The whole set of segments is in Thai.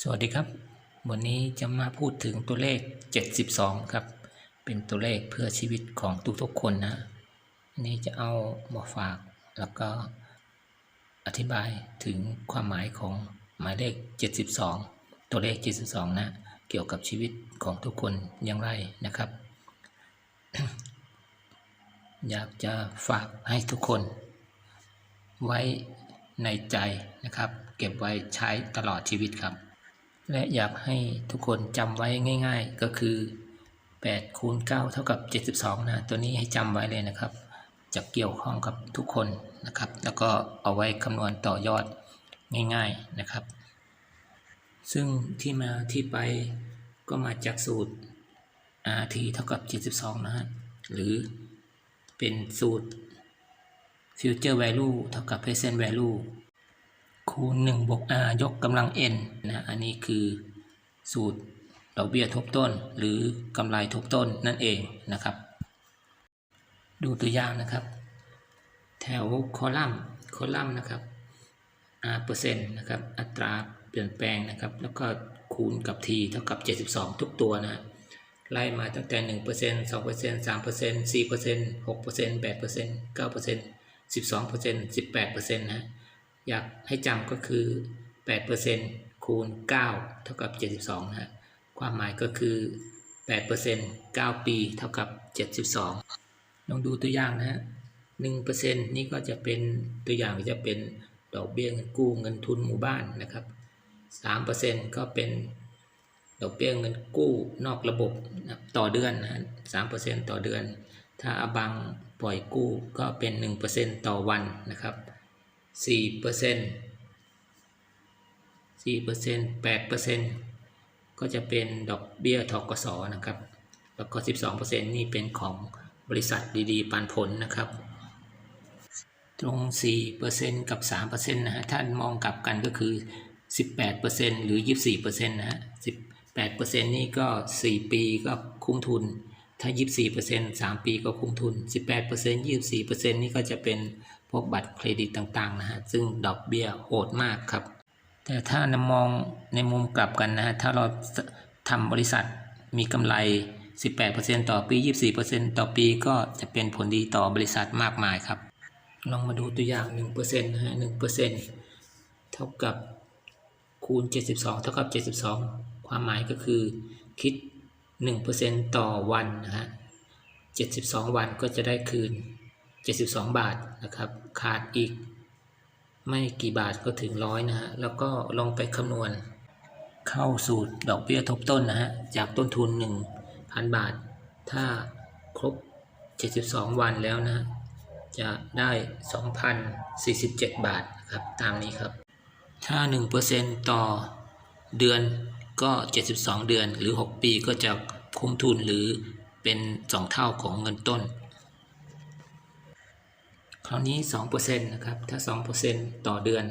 สวัสดีครับ วันนี้จะมาพูดถึงตัวเลข 72 ครับ เป็นตัวเลขเพื่อชีวิตของทุกๆคนนะอันนี้จะเอามาฝากแล้วก็อธิบายถึงความหมายของหมายเลข 72 ตัวเลข 72 นะ เกี่ยวกับชีวิตของทุกคนอย่างไรนะครับ อยากจะฝากให้ทุกคน ไว้ในใจนะครับ เก็บไว้ใช้ตลอดชีวิตครับ และอยากให้ทุกคนจำไว้ง่าย ๆ ก็คือ8คูณ9เท่ากับ 72 นะ ตัวนี้ให้จำไว้เลยนะครับ จะเกี่ยวข้องกับทุกคนนะครับ แล้วก็เอาไว้คำนวณต่อยอดง่าย ๆนะครับ ซึ่งที่มาที่ไปก็มาจากสูตร rt เท่ากับ 72 นะฮะ หรือเป็นสูตร future value เท่ากับ present value คูณ1บวก r ยกกำลัง n นะอันนี้คือสูตรดอกเบี้ยทบต้น หรือกำไรทบต้นนั่นเองนะครับ ดูตัวอย่างนะครับ แถวคอลัมน์คอลัมน์นะครับ r เปอร์เซ็นต์นะครับอัตราเปลี่ยนแปลงนะครับ แล้วก็คูณกับ t เท่ากับ 72 ทุกตัวนะไล่มาตั้งแต่ 1% 2% 3% 4% 6% 8% 9% 12% 18%นะ อยากให้จำก็คือ8%คูณ9เท่ากับ 72นะฮะความหมายก็คือ8% 9 ปีเท่ากับ 72 ลองดูตัวอย่างนะฮะ1%นี่ก็จะเป็นตัวอย่างก็จะเป็นดอกเบี้ยเงินกู้เงินทุนหมู่บ้านนะครับ 3%ก็เป็นดอกเบี้ยเงินกู้นอกระบบนะต่อเดือนนะฮะ3%ต่อเดือน ถ้าอบังปล่อยกู้ก็เป็น 1%ต่อวันนะครับ สี่เปอร์เซ็นต์สี่เปอร์เซ็นต์แปดเปอร์เซ็นต์ก็จะเป็นดอกเบี้ยทกสนะครับ แล้วก็สิบสองเปอร์เซ็นต์นี่เป็นของบริษัทดีๆ ปันผลนะครับ ตรงสี่เปอร์เซ็นต์กับสามเปอร์เซ็นต์นะฮะถ้านมองกลับกันก็คือสิบแปดเปอร์เซ็นต์หรือยี่สิบสี่เปอร์เซ็นต์นะฮะสิบแปดเปอร์เซ็นต์นี่ก็สี่ปีก็คุ้มทุนถ้า 24% 3 ปีก็คุ้มทุน 18% 24%นี่ก็จะเป็น พวกบัตรเครดิตต่างๆนะฮะซึ่งดอกเบี้ยโหดมากครับ แต่ถ้านมองในมุมกลับกันนะฮะถ้าเราทำบริษัทมีกำไร 18%ต่อปี 24%ต่อปีก็จะเป็นผลดีต่อบริษัทมากมายครับ ลองมาดูตัวอย่าง 1%นะฮะ1%เท่ากับคูณ 72 เท่ากับ 72 ความหมายก็คือคิด 1%ต่อวันนะฮะ 72 วันก็จะได้คืน 72 บาทนะครับ ขาดอีกไม่กี่บาทก็ถึงร้อยนะฮะ แล้วก็ลองไปคำนวณ เข้าสูตรดอกเบี้ยทบต้นนะฮะ จากต้นทุน 1,000 บาท ถ้าครบ 72 วันแล้วนะ จะได้ 2,047 บาทครับ ตามนี้ครับ ถ้า 1%ต่อเดือนก็ 72 เดือนหรือ 6 ปีก็จะคุ้มทุนหรือเป็น 2 เท่าของเงินต้น คราวนี้2%นะครับ ถ้า 2%ต่อเดือน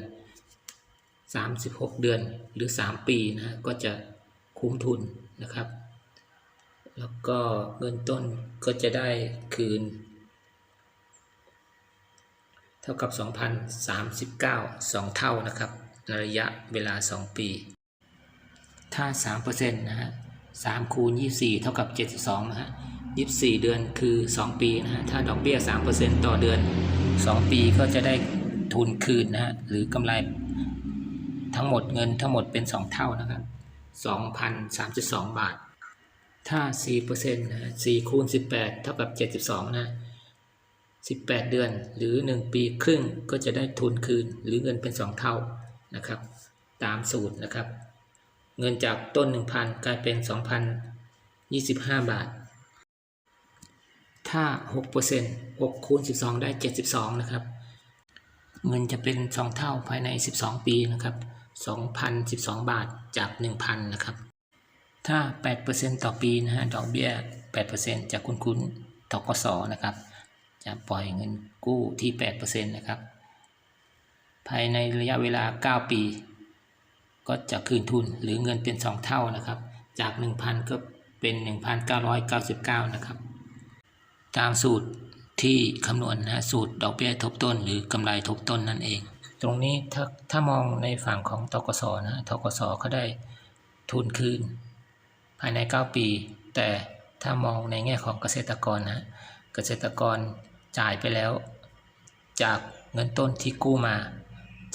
36 เดือนหรือ 3 ปีนะฮะก็จะคุ้มทุนนะครับ แล้วก็เงินต้นก็จะได้คืน เท่ากับ 2,039 2 เท่านะครับในระยะเวลา 2 ปี ถ้า 3%นะฮะ3คูณ24 เท่ากับ 72นะฮะ 24 เดือนคือ 2 ปีนะฮะถ้าดอกเบี้ย 3%ต่อเดือน 2 ปีก็จะได้ทุนคืนนะฮะหรือกำไรทั้งหมดเงินทั้งหมดเป็น 2 เท่านะครับ2,032 บาท ถ้า 4%นะฮะ4คูณ 18 เท่ากับ 72 นะ 18 เดือนหรือ 1 ปีครึ่งก็จะได้ทุนคืนหรือเงินเป็น 2 เท่านะครับ ตามสูตรนะครับ เงินจากต้น 1,000 กลายเป็น 2,025 บาท ถ้า6% 6คูณ12 ได้ 72 นะครับ เงินจะเป็น 2 เท่าภายใน 12 ปีนะครับ 2,012 บาทจาก 1,000 นะครับ ถ้า 8%ต่อปีนะฮะ ดอกเบี้ย 8%จากคุณคุณทกสนะครับ จะปล่อยเงินกู้ที่ 8%นะครับ ภายในระยะเวลา 9 ปี ก็จะคืนทุนหรือเงินเป็น 2 เท่านะครับ จาก 1,000 ก็เป็น 1,999 นะครับ ตามสูตรที่คำนวณนะสูตรดอกเบี้ยทบต้น หรือกำไรทบต้นนั่นเอง ตรงนี้ถ้าถ้ามองในฝั่งของทกสนะทกสเขาได้ทุนคืน ภายใน 9 ปี แต่ถ้ามองในแง่ของเกษตรกรนะเกษตรกรจ่ายไปแล้ว จากเงินต้นที่กู้มา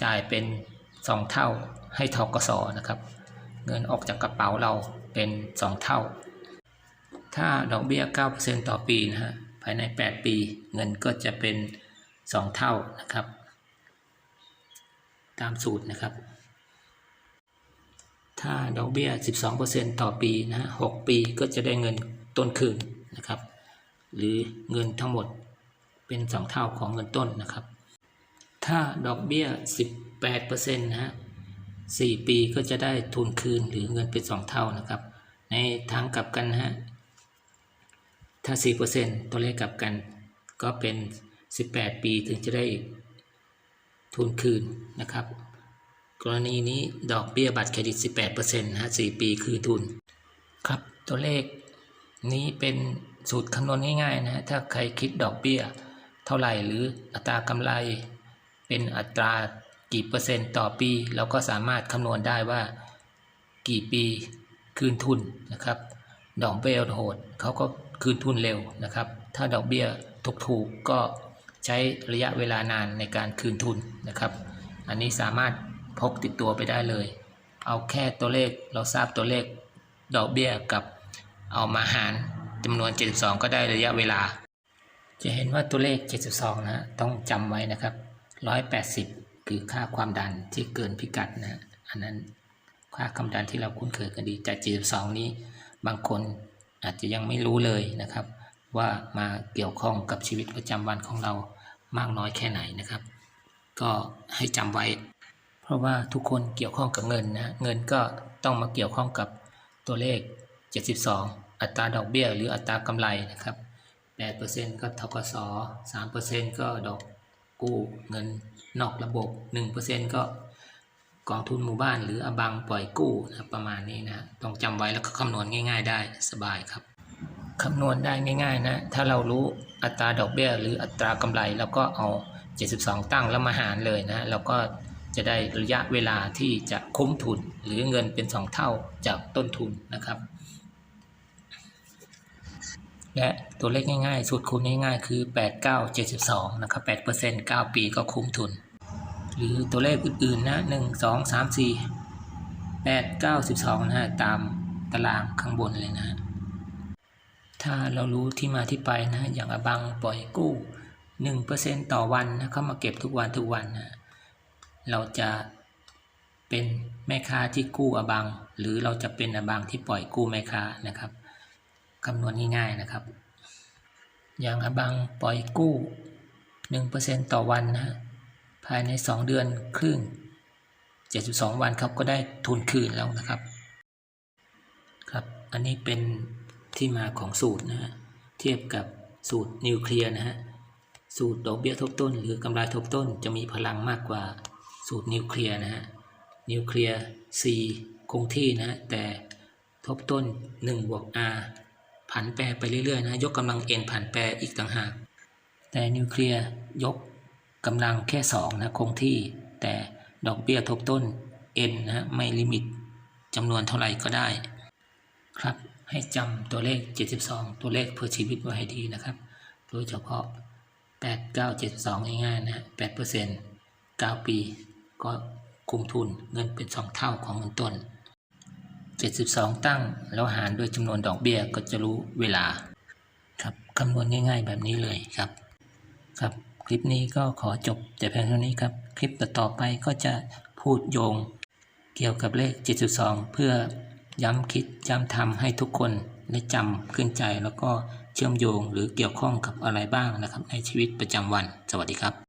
จ่ายเป็น 2 เท่าให้ทกสนะครับ เงินออกจากกระเป๋าเราเป็น 2 เท่า ถ้าดอกเบี้ย 9%ต่อปีนะฮะายใน 8 ปี เงินก็จะเป็น 2 เท่านะครับ ตามสูตรนะครับ ถ้าดอกเบี้ย 12%ต่อปีนะฮะ6ปีก็จะได้เงินต้นคืนนะครับ หรือเงินทั้งหมดเป็น 2 เท่าของเงินต้นนะครับ ถ้าดอกเบี้ย 18%นะฮะ4ปีก็จะได้ทุนคืนหรือเงินเป็น 2 เท่านะครับ ในทางกลับกันนะฮะ ถ้า 4%ตัวเลขกลับกันก็เป็น 18 ปีถึงจะได้ทุนคืนนะครับ กรณีนี้ดอกเบี้ยบัตรเครดิต 18%นะฮะ4ปีคือทุน ครับตัวเลขนี้เป็นสูตรคำนวณง่ายๆนะฮะถ้าใครคิดดอกเบี้ยเท่าไหร่หรืออัตรากำไร เป็นอัตรากี่เปอร์เซ็นต์ต่อปี เราก็สามารถคำนวณได้ว่ากี่ปีคืนทุนนะครับ ดอกเบี้ยโหดเขาก็ คืนทุนเร็วนะครับ ถ้าดอกเบี้ยถูกๆก็ใช้ระยะเวลานานในการคืนทุนนะครับ อันนี้สามารถพกติดตัวไปได้เลย เอาแค่ตัวเลขเราทราบตัวเลขดอกเบี้ยกับเอามาหารจำนวน 72 ก็ได้ระยะเวลา จะเห็นว่าตัวเลข 72 นะฮะต้องจำไว้นะครับ 180 คือค่าความดันที่เกินพิกัดนะอันนั้นค่าความดันที่เราคุ้นเคยกันดีแต่72 นี้บางคน อาจจะยังไม่รู้เลยนะครับ ว่ามาเกี่ยวข้องกับชีวิตประจำวันของเรามากน้อยแค่ไหนนะครับ ก็ให้จำไว้ เพราะว่าทุกคนเกี่ยวข้องกับเงินนะเงินก็ต้องมาเกี่ยวข้องกับตัวเลข 72 อัตราดอกเบี้ยหรืออัตรากำไรนะครับ8%ก็ทกส3%ก็ดอกกู้เงินนอกระบบ 1%ก็ กองทุนหมู่บ้านหรืออบังปล่อยกู้นะประมาณนี้นะต้องจำไว้แล้วก็คำนวณง่าย ๆ ได้สบายครับคำนวณได้ง่ายๆนะถ้าเรารู้อัตราดอกเบี้ย หรืออัตรากำไรแล้วก็เอา 72 ตั้งแล้วมาหารเลยนะเราก็จะได้ระยะเวลาที่จะคุ้มทุนหรือเงินเป็น 2 เท่าจากต้นทุนนะครับ และตัวเลขง่ายๆ สูตรคูณง่ายๆ คือ 8 9 72 นะครับ8% 9 ปีก็คุ้มทุน หรือตัวเลขอื่นๆนะ1 2 3 4 8 9 12นะฮะตามตารางข้างบนเลยนะ ถ้าเรารู้ที่มาที่ไปนะ อย่างอบังปล่อยกู้1%ต่อวันนะเข้ามาเก็บทุกวันทุกวันนะเราจะเป็นแม่ค้าที่กู้อบัง หรือเราจะเป็นอบังที่ปล่อยกู้แม่ค้านะครับคำนวณง่ายๆนะครับ อย่างอบังปล่อยกู้ 1%ต่อวันนะฮะ ภายใน 2 เดือนครึ่ง 72 วันครับก็ได้ทุนคืนแล้วนะครับ ครับ อันนี้เป็นที่มาของสูตรนะฮะ เทียบกับสูตรนิวเคลียร์นะฮะ สูตรดอกเบี้ยทบต้น หรือกำไรทบต้นจะมีพลังมากกว่าสูตรนิวเคลียร์นะฮะ นิวเคลียร์ C คงที่นะฮะ แต่ทบต้น1บวก R ผันแปรไปเรื่อยๆนะ ยกกำลัง n ผันแปรอีกต่างหาก แต่นิวเคลียร์ยก กำลังแค่ 2 นะคงที่ แต่ดอกเบี้ยทบต้น n นะฮะไม่ลิมิตจำนวนเท่าไหร่ก็ได้ ครับให้จำตัวเลข 72 ตัวเลขเพื่อชีวิตไว้ให้ดีนะครับโดยเฉพาะ 8 9 72 ง่ายๆนะฮะ8% 9 ปี ก็คุมทุนเงินเป็น 2 เท่าของเงินต้น 72 ตั้งแล้วหารด้วยจำนวนดอกเบี้ยก็จะรู้เวลาครับคำนวณง่ายๆแบบนี้เลยครับครับ คลิปนี้ก็ขอจบแต่เพียงเท่านี้ครับ คลิปต่อไปก็จะพูดโยง เกี่ยวกับเลข 72 เพื่อย้ำคิดย้ำทำให้ทุกคนได้จำขึ้นใจแล้วก็เชื่อมโยงหรือเกี่ยวข้องกับอะไรบ้างนะครับ ในชีวิตประจำวัน สวัสดีครับ